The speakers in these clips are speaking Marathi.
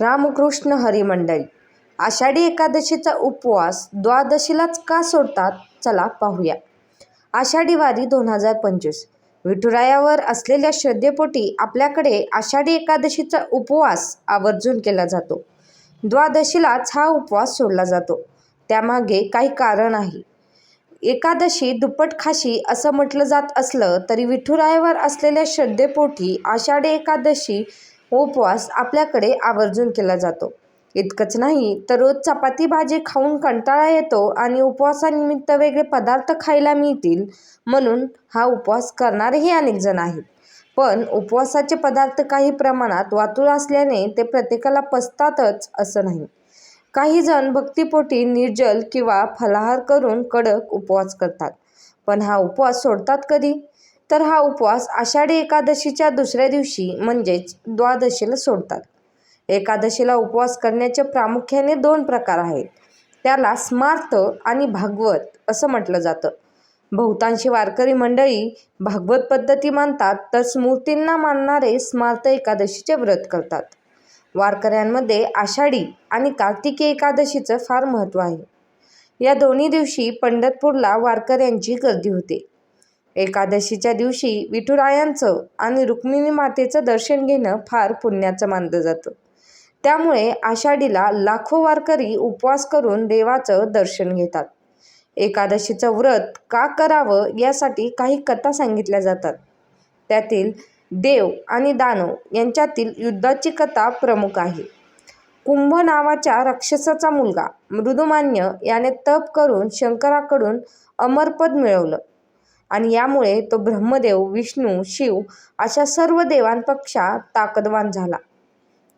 रामकृष्ण हरिमंडळी आषाढी एकादशीचा उपवास द्वादशीलाच का सोडतात? चला पाहूया. आषाढी वारी दोन हजार पंचवीस. विठुरायावर असलेल्या श्रद्धेपोटी आपल्याकडे आषाढी एकादशीचा उपवास आवर्जून केला जातो. द्वादशीलाच हा उपवास सोडला जातो. त्यामागे काही कारण आहे. एकादशी दुप्पट खाशी असं म्हटलं जात असलं तरी विठुरायावर असलेल्या श्रद्धेपोटी आषाढी एकादशी उपवास आपल्याकडे आवर्जून केला जातो. इतकंच नाही तर रोज चपाती भाजी खाऊन कंटाळा येतो आणि उपवासानिमित्त वेगळे पदार्थ खायला मिळतील म्हणून हा उपवास करणारेही अनेक जण आहेत. पण उपवासाचे पदार्थ काही प्रमाणात वातूळ असल्याने ते प्रत्येकाला पचतातच असं नाही. काही जण भक्तीपोटी निर्जल किंवा फलाहार करून कडक उपवास करतात. पण हा उपवास सोडतात कधी? तर हा उपवास आषाढी एकादशीच्या दुसऱ्या दिवशी म्हणजेच द्वादशीला सोडतात. एकादशीला उपवास करण्याचे प्रामुख्याने दोन प्रकार आहेत. त्याला स्मार्त आणि भागवत असं म्हटलं जातं. बहुतांशी वारकरी मंडळी भागवत पद्धती मानतात तर स्मृतींना मानणारे स्मार्त एकादशीचे व्रत करतात. वारकऱ्यांमध्ये आषाढी आणि कार्तिकी एकादशीचं फार महत्त्व आहे. या दोन्ही दिवशी पंढरपूरला वारकऱ्यांची गर्दी होते. एकादशीच्या दिवशी विठुरायांचं आणि रुक्मिणी मातेचं दर्शन घेणं फार पुण्याचं मानलं जातं. त्यामुळे आषाढीला लाखो वारकरी उपवास करून देवाचं दर्शन घेतात. एकादशीचं व्रत का करावं यासाठी काही कथा सांगितल्या जातात. त्यातील देव आणि दानव यांच्यातील युद्धाची कथा प्रमुख आहे. कुंभ नावाच्या राक्षसाचा मुलगा मृदुमान्य याने तप करून शंकराकडून अमरपद मिळवलं. आणि यामुळे तो ब्रह्मदेव विष्णू शिव अशा सर्व देवांपेक्षा ताकदवान झाला.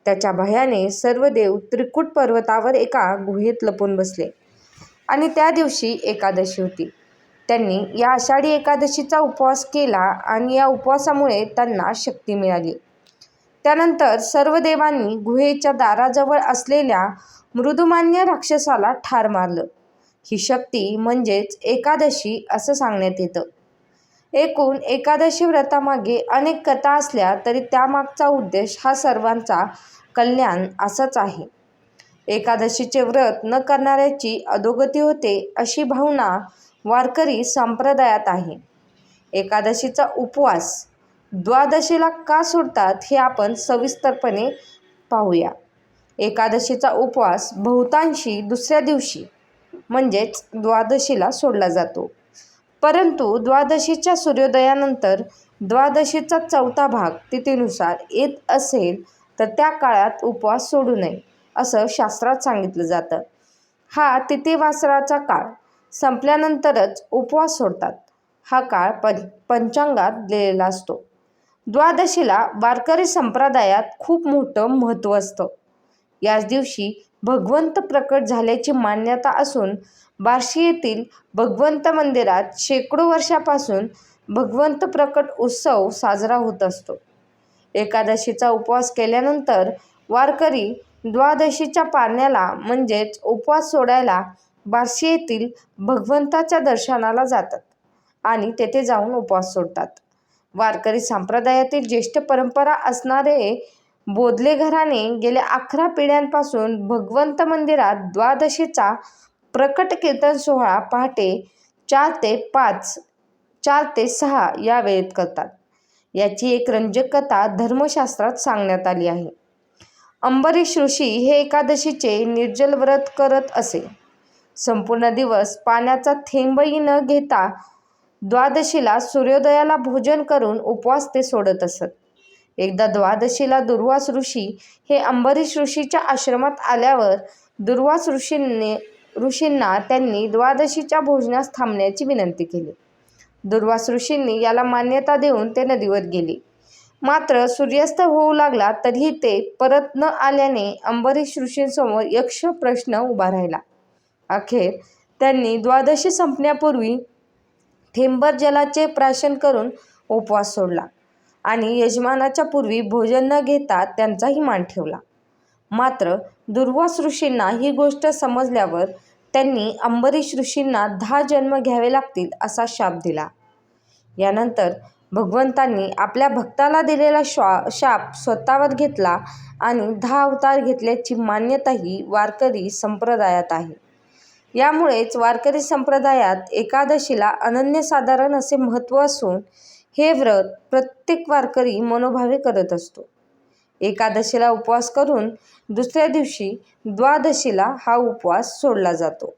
त्याच्या भयाने सर्व देव त्रिकूट पर्वतावर एका गुहेत लपून बसले. आणि त्या दिवशी एकादशी होती. त्यांनी या आषाढी एकादशीचा उपवास केला आणि या उपवासामुळे त्यांना शक्ती मिळाली. त्यानंतर सर्व देवांनी गुहेच्या दाराजवळ असलेल्या मृदुमान्य राक्षसाला ठार मारलं. ही शक्ती म्हणजेच एकादशी असं सांगण्यात येतं. एकूण एकादशी व्रतामागे अनेक कथा असल्या तरी त्यामागचा उद्देश हा सर्वांचा कल्याण असाच आहे. एकादशीचे व्रत न करणाऱ्याची अधोगती होते अशी भावना वारकरी संप्रदायात आहे. एकादशीचा उपवास द्वादशीला का सोडतात हे आपण सविस्तरपणे पाहूया. एकादशीचा उपवास बहुतांशी दुसऱ्या दिवशी म्हणजेच द्वादशीला सोडला जातो. परंतु द्वादशीच्या सूर्योदयानंतर द्वादशीचा चौथा भाग तिथीनुसार येत असेल तर त्या काळात उपवास सोडू नये असं शास्त्रात सांगितलं जातं. हा तिथीवासराचा काळ. संपल्यानंतरच उपवास सोडतात. हा काळ पं पंचांगात दिलेला असतो. द्वादशीला वारकरी संप्रदायात खूप मोठं महत्त्व असतं. याच दिवशी भगवंत प्रकट झाल्याची मान्यता असून बार्शी येथील भगवंत मंदिरात शेकडो वर्षापासून भगवंत प्रकट उत्सव साजरा होत असतो. एकादशीचा उपवास केल्यानंतर वारकरी द्वादशीच्या पारण्याला म्हणजेच उपवास सोडायला बार्शी येथील भगवंताच्या दर्शनाला जातात आणि तेथे जाऊन उपवास सोडतात. वारकरी संप्रदायातील ज्येष्ठ परंपरा असणारे बोधले घराणे गेल्या अकरा पिढ्यांपासून भगवंत मंदिरात द्वादशीचा प्रकट कीर्तन सोहळा पहाटे चार ते पाच चार ते सहा या वेळेत करतात. याची एक रंजक कथा धर्मशास्त्रात सांगण्यात आली आहे. अंबरीश ऋषी हे एकादशीचे निर्जल व्रत करत असे. संपूर्ण दिवस पाण्याचा थेंबही न घेता द्वादशीला सूर्योदयाला भोजन करून उपवास ते सोडत असत. एकदा द्वादशीला दुर्वास ऋषी हे अंबरीश ऋषीच्या आश्रमात आल्यावर दुर्वास ऋषींनी ऋषींना त्यांनी द्वादशीच्या भोजनास थांबण्याची विनंती केली. दुर्वास ऋषींनी याला मान्यता देऊन ते नदीवर गेले. मात्र सूर्यास्त होऊ लागला तरीही ते परत न आल्याने अंबरीश ऋषींसमोर यक्ष प्रश्न उभा राहिला. अखेर त्यांनी द्वादशी संपण्यापूर्वी थेंबर जलाचे प्राशन करून उपवास सोडला आणि यजमानाच्या पूर्वी भोजन न घेता त्यांचाही मान ठेवला. मात्र दुर्वास ऋषींना ही गोष्ट समजल्यावर त्यांनी अंबरीश ऋषींना दहा जन्म घ्यावे लागतील असा शाप दिला. यानंतर भगवंतांनी आपल्या भक्ताला दिलेला श्वा शाप स्वतःवर घेतला आणि दहा अवतार घेतल्याची मान्यताही वारकरी संप्रदायात आहे. यामुळेच वारकरी संप्रदायात एकादशीला अनन्यसाधारण असे महत्त्व असून हे व्रत प्रत्येक वारकरी मनोभावे करत असतो. एकादशीला उपवास करून दुसऱ्या दिवशी द्वादशीला हा उपवास सोडला जातो.